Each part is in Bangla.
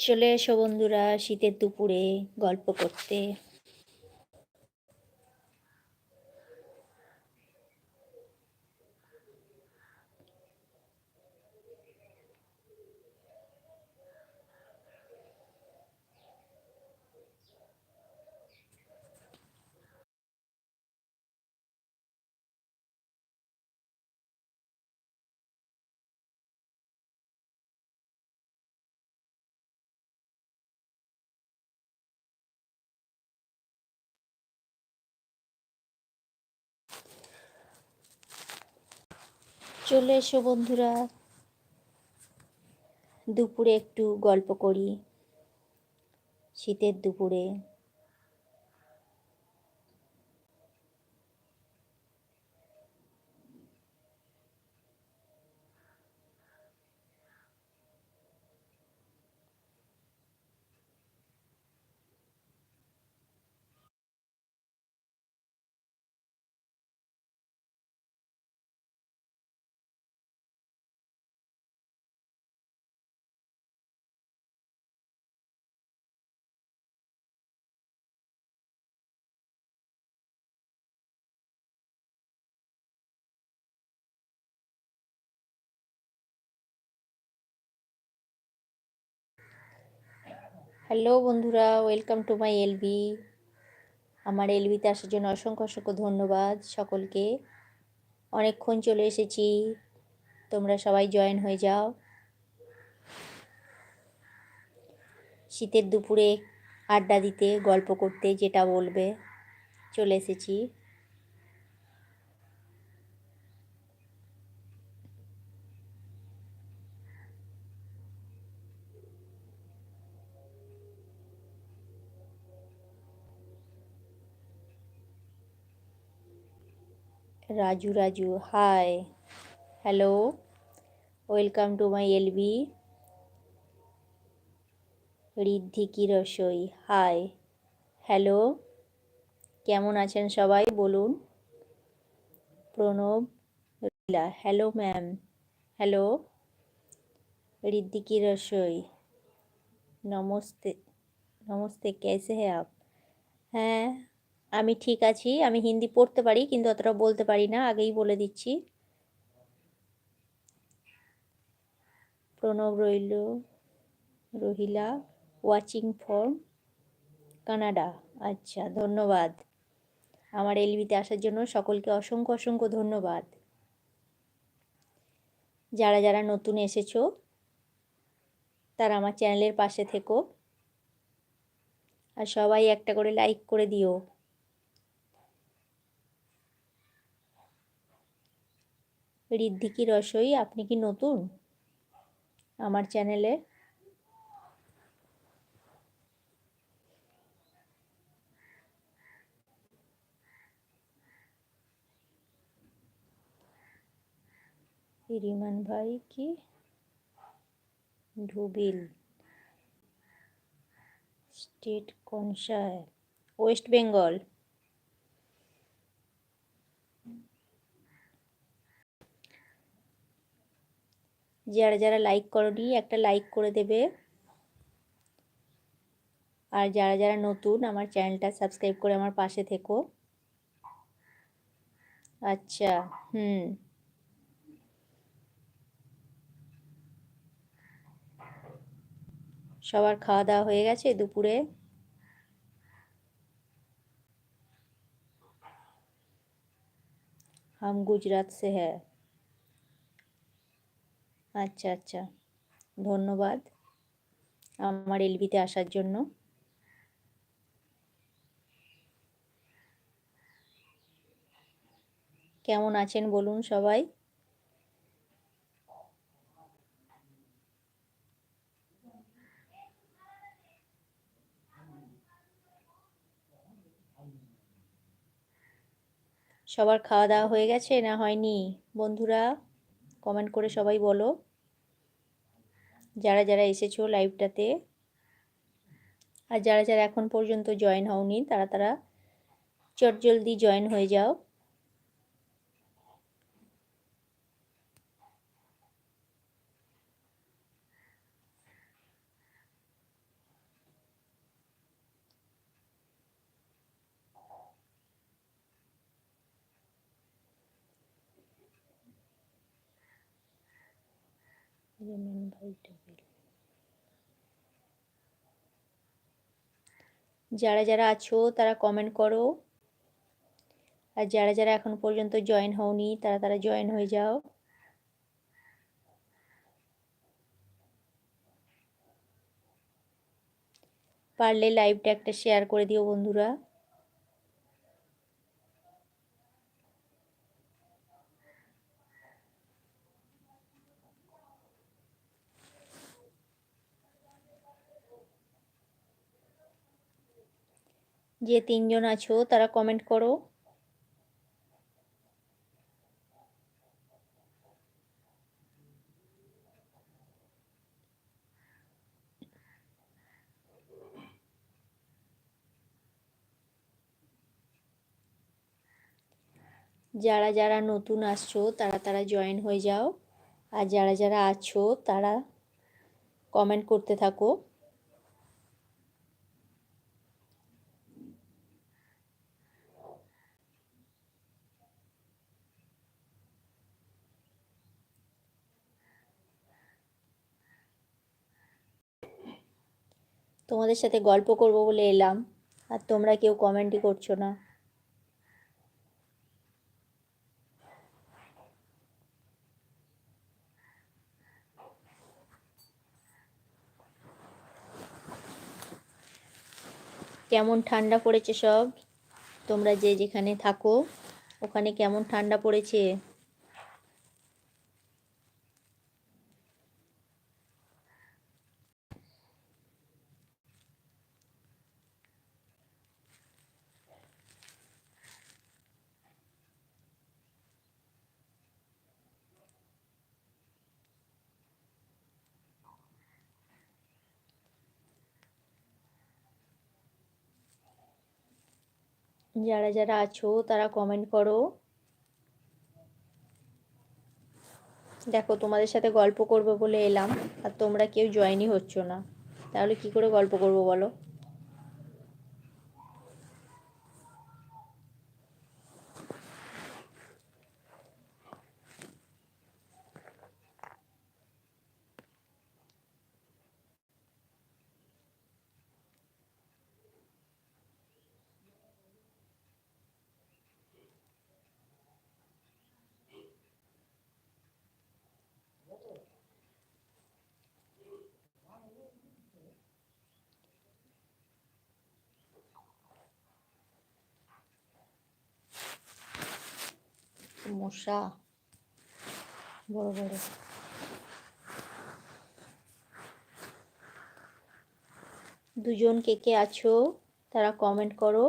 চলে এসো বন্ধুরা শীতের দুপুরে গল্প করতে। চলে এসো বন্ধুরা। দুপুরে একটু গল্প করি। শীতের দুপুরে। হ্যালো বন্ধুরা, ওয়েলকাম টু মাই এলবি। আমার এলবিতে আসার জন্য অসংখ্য অসংখ্য ধন্যবাদ সকলকে। অনেকক্ষণ চলে এসেছি, তোমরা সবাই জয়েন হয়ে যাও। শীতের দুপুরে আড্ডা দিতে, গল্প করতে যেটা বলবে, চলে এসেছি। Raju Raju hi hello welcome to my LB Riddhi ki Rasoi hi hello কেমন আছেন সবাই? বলুন। Pranab Reela hello ma'am hello Riddhi ki Rasoi, namaste namaste up? হ্যাঁ আমি ঠিক আছি, আমি হিন্দি পড়তে পারি, কিন্তু অতটা বলতে পারি না, আগেই বলে দিচ্ছি। প্রণব রইল, রহিলা, ওয়াচিং ফর কানাডা। আচ্ছা ধন্যবাদ। আমার এলবিতে আসার জন্য সকলকে অসংখ্য অসংখ্য ধন্যবাদ। যারা যারা নতুন এসেছ, তারা আমার চ্যানেলের পাশে থেকো। আর সবাই একটা করে লাইক করে দিও। ঋদ্ধিকি রসই, আপনি কি নতুন আমার চ্যানেলে রিমান ভাই কি? ঢুবিল স্টেট কনসায়। ওয়েস্ট বেঙ্গল। যারা যারা লাইক করনি, একটা লাইক করে দেবে। আর যারা যারা নতুন, আমার চ্যানেলটা সাবস্ক্রাইব করে আমার পাশে থেকো। আচ্ছা হুম। সবার খাওয়া দাওয়া হয়ে গেছে দুপুরে? হাম গুজরাট সে হ্যাঁ আচ্ছা আচ্ছা। ধন্যবাদ আমার এলবিতে আসার জন্য। কেমন আছেন বলুন সবাই? সবার খাওয়া দাওয়া হয়ে গেছে না হয়নি বন্ধুরা? কমেন্ট করে সবাই বলো। যারা যারা এসেছ লাইভটাতে। আর যারা যারা এখন পর্যন্ত জয়েন হওনি, তারা তারা চট জলদি জয়েন হয়ে যাও। যারা যারা আছো, তারা কমেন্ট করো। আর যারা যারা এখন পর্যন্ত জয়েন হওনি, তারা তারা জয়েন হয়ে যাও। পারলে লাইভটা একটা শেয়ার করে দিও বন্ধুরা। যে তিনজন আছো, তারা কমেন্ট করো। যারা যারা নতুন আসছো, তারা তারা জয়েন হয়ে যাও। আর যারা যারা আছো, তারা কমেন্ট করতে থাকো। তোমাদের সাথে গল্প করব বলে এলাম, আর তোমরা কেউ কমেন্টই করছ না। কেমন ঠান্ডা পড়েছে সব? তোমরা যে যেখানে থাকো, ওখানে কেমন ঠান্ডা পড়েছে? যারা যারা আছো, তারা কমেন্ট করো। দেখো, তোমাদের সাথে গল্প করব বলে এলাম, আর তোমরা কেউ জয়েনই হচ্ছ না। তাহলে কি করে গল্প করব বলো? মশা। বড় বড়। দুজন কে কে আছো তারা কমেন্ট করো।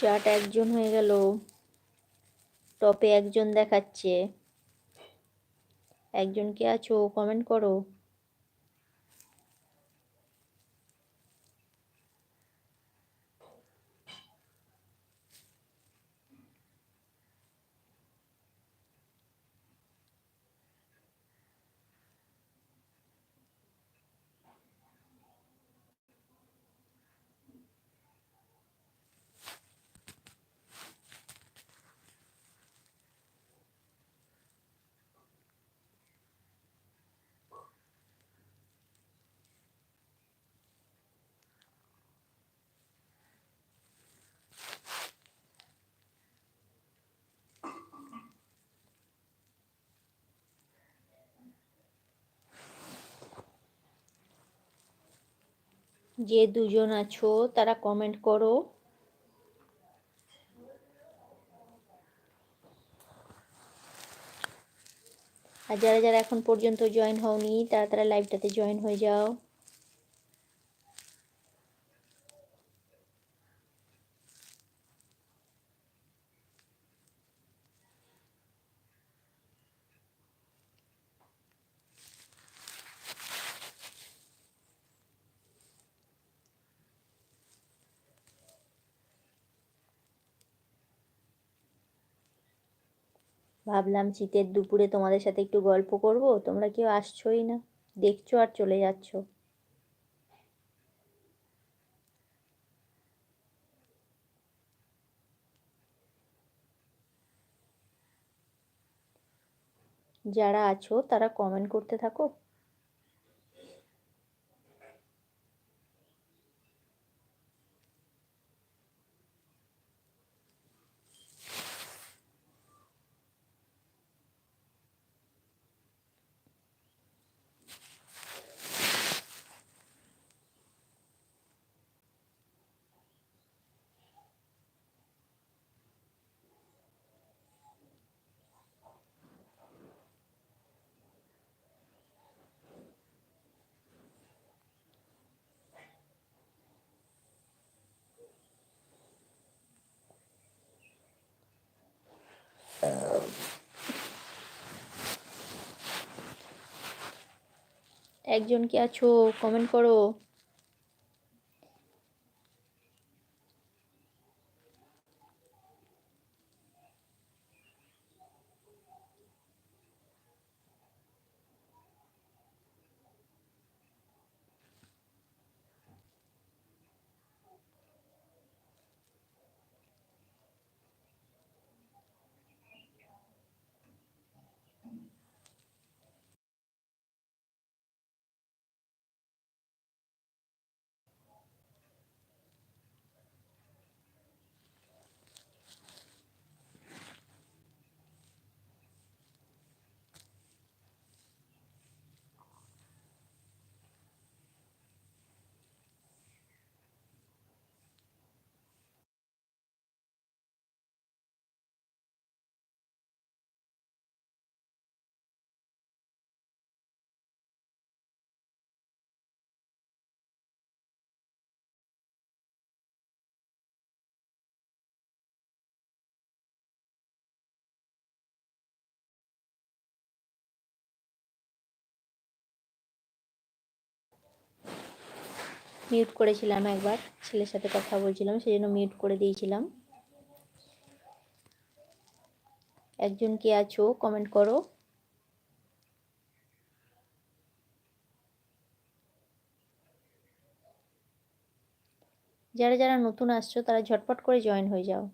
চাট একজন হয়ে গেল। টপে একজন দেখাচ্ছে। একজন কে আছো? কমেন্ট করো। যে দুজন আছো, তারা কমেন্ট করো। আর যারা যারা এখন পর্যন্ত জয়েন হওনি, তারা তারা লাইভটাতে জয়েন হয়ে যাও। ভাবলাম শীতের দুপুরে তোমাদের সাথে একটু গল্প করব। তোমরা কেউ আসছোই না। দেখছ আর চলে যাচ্ছ। যারা আছো তারা কমেন্ট করতে থাকো। একজন কি আছো? কমেন্ট করো। মিউট করেছিলাম একবার, ছেলের সাথে কথা বলছিলাম সেই জন্য মিউট করে দিয়েছিলাম। একজন কে আছো কমেন্ট করো। যারা যারা নতুন আসছো, তারা ঝটপট করে জয়েন হয়ে যাও।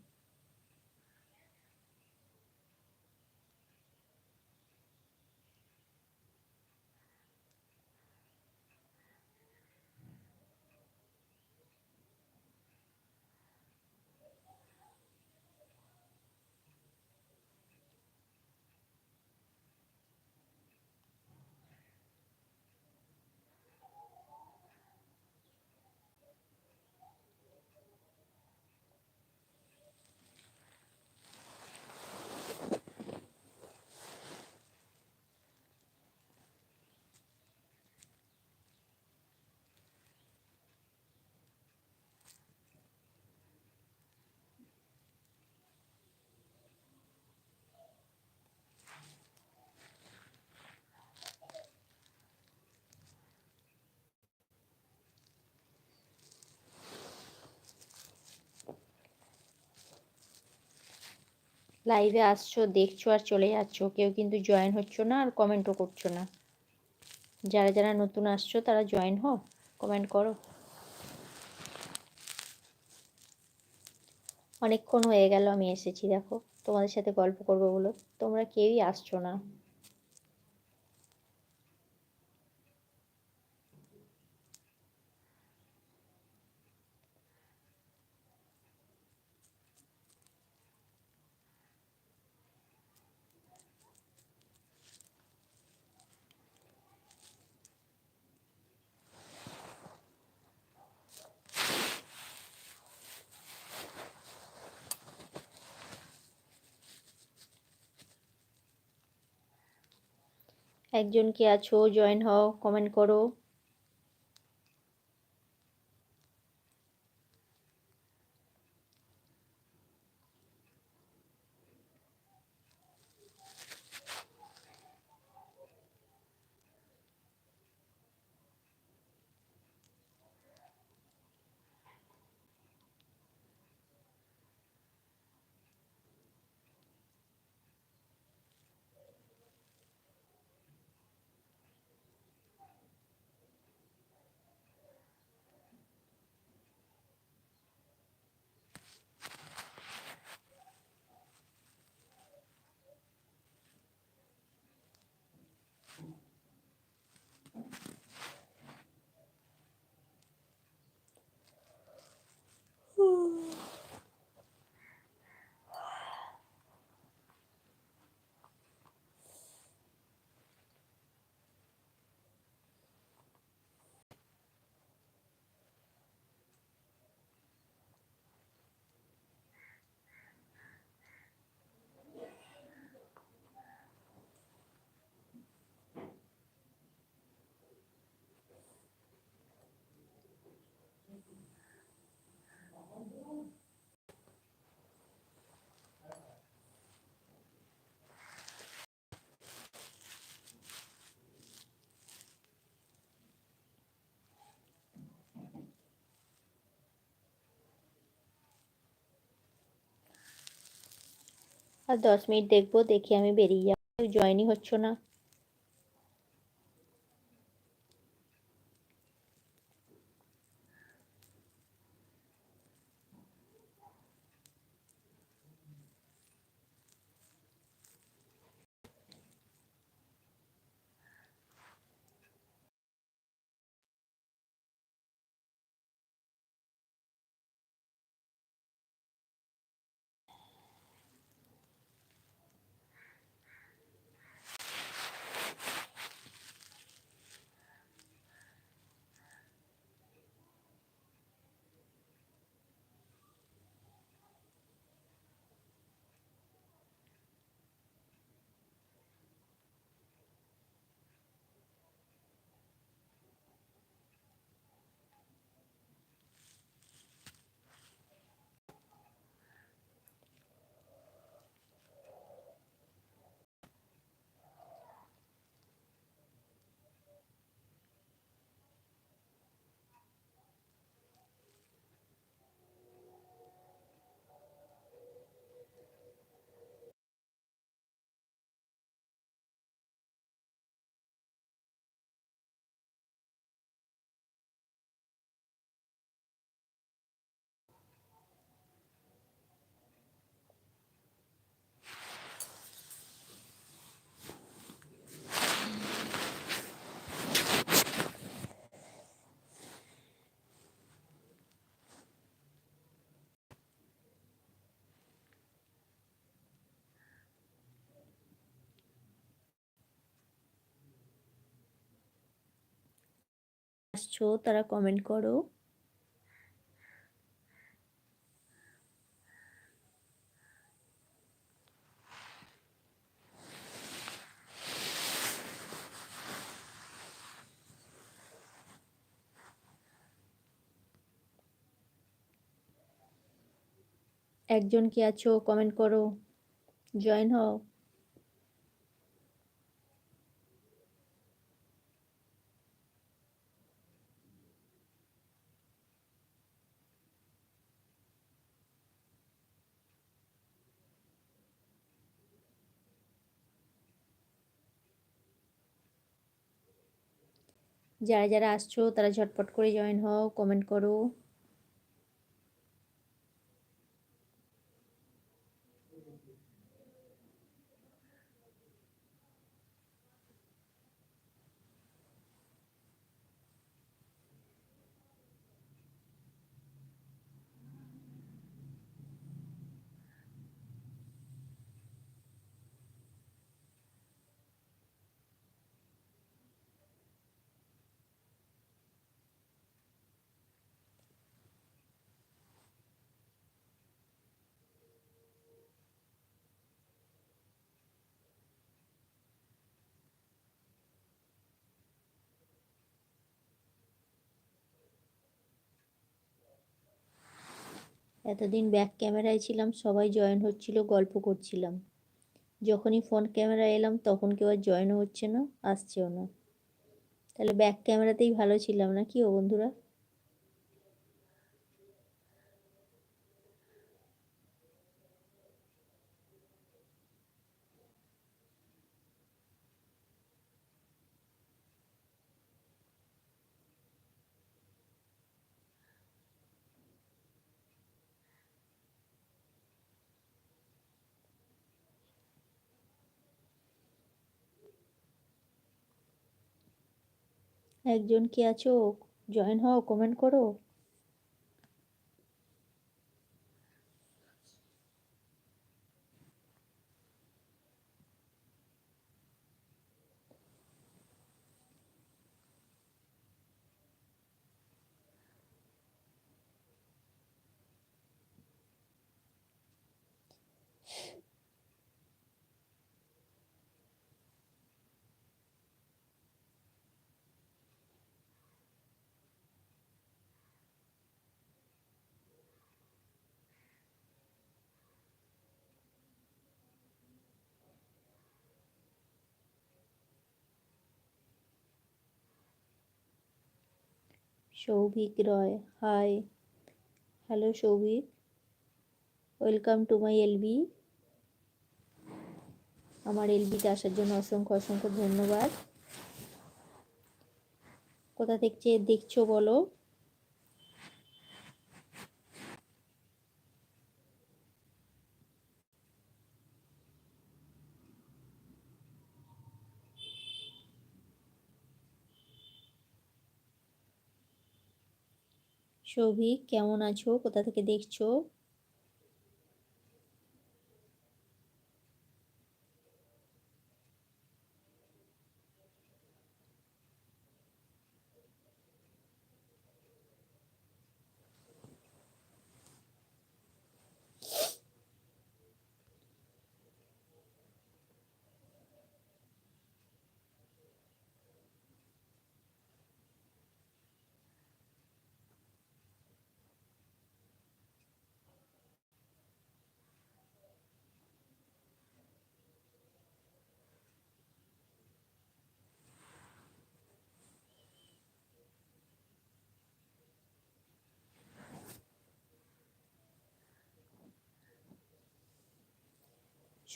লাইভে আসছো, দেখছ আর চলে যাচ্ছ। কেউ কিন্তু জয়েন হচ্ছ না আর কমেন্টও করছ না। যারা যারা নতুন আসছো, তারা জয়েন হো কমেন্ট করো। অনেকক্ষণ হয়ে গেল, আমি এসেছি, দেখো। তোমাদের সাথে গল্প করব বলো। তোমরা কেউই আসছো না। একজন কি আছো? জয়েন হও কমেন্ট করো। আর দশ মিনিট দেখব দেখি আমি বেরিয়ে যাব। জয়েনই হচ্ছ না। আসছো তারা কমেন্ট করো। একজন কি আছো কমেন্ট করো। জয়েন হও। যারা যারা আসছো তারা ঝটপট করে জয়েন হও কমেন্ট করো। এতদিন ব্যাক ক্যামেরায় ছিলাম, সবাই জয়েন হচ্ছিল, গল্প করছিলাম। যখনই ফোন ক্যামেরা এলাম, তখন কেউ আর জয়েনও হচ্ছে না, আসছেও না। তাহলে ব্যাক ক্যামেরাতেই ভালো ছিলাম না কি ও বন্ধুরা? একজন কি আছো? জয়েন হও কমেন্ট করো। Souvik Roy hi hello Souvik welcome to my LB আমার এলবিতে আসার জন্য অসংখ্য অসংখ্য ধন্যবাদ। কোথা থেকে দেখছ বলো? সৌভিক কেমন আছো? কোথা থেকে দেখছ?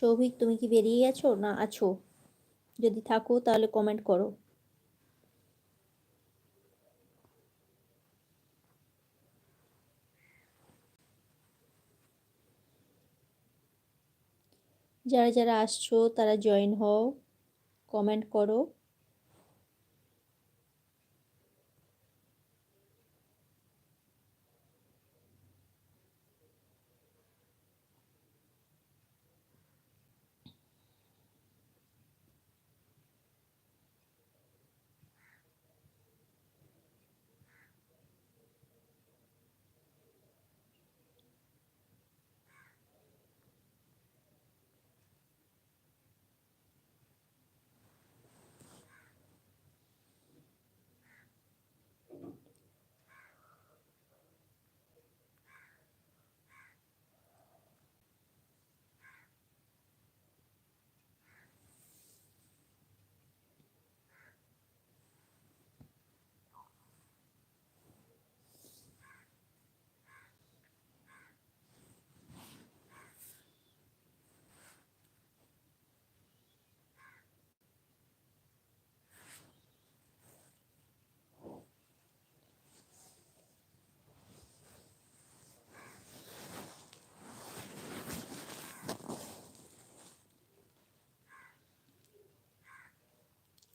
সৌভিক তুমি কি বেরিয়ে গেছো? না, আছো। যদি থাকো, তাহলে কমেন্ট করো। যারা যারা আসছো, তারা জয়েন হও। কমেন্ট করো।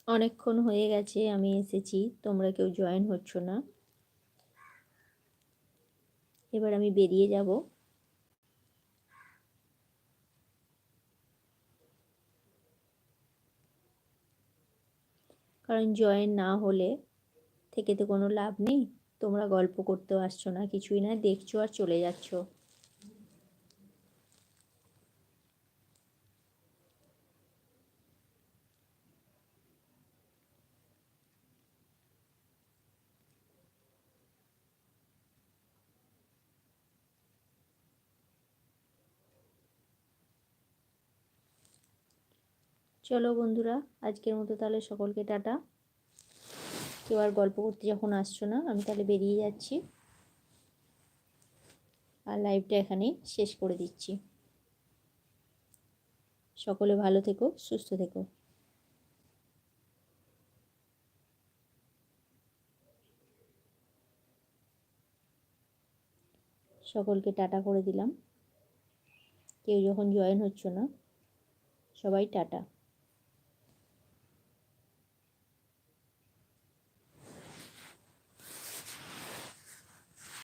অনেকক্ষণ হয়ে গেছে, আমি এসেছি। তোমরা কেউ জয়েন হচ্ছ না। এবার আমি বেরিয়ে যাব। কারণ জয়েন না হলে থেকে তো কোনো লাভ নেই। তোমরা গল্প করতেও আসছো না, কিছুই না, দেখছ আর চলে যাচ্ছ। চলো বন্ধুরা, আজকের মতো তাহলে সকলকে টাটা। কেউ আর গল্প করতে যখন আসছো না, আমি তাহলে বেরিয়ে যাচ্ছি। আর লাইভটা এখানেই শেষ করে দিচ্ছি। সকলে ভালো থেকো, সুস্থ থেকো। সকলকে টাটা করে দিলাম। কেউ যখন জয়েন হচ্ছ না, সবাই টাটা।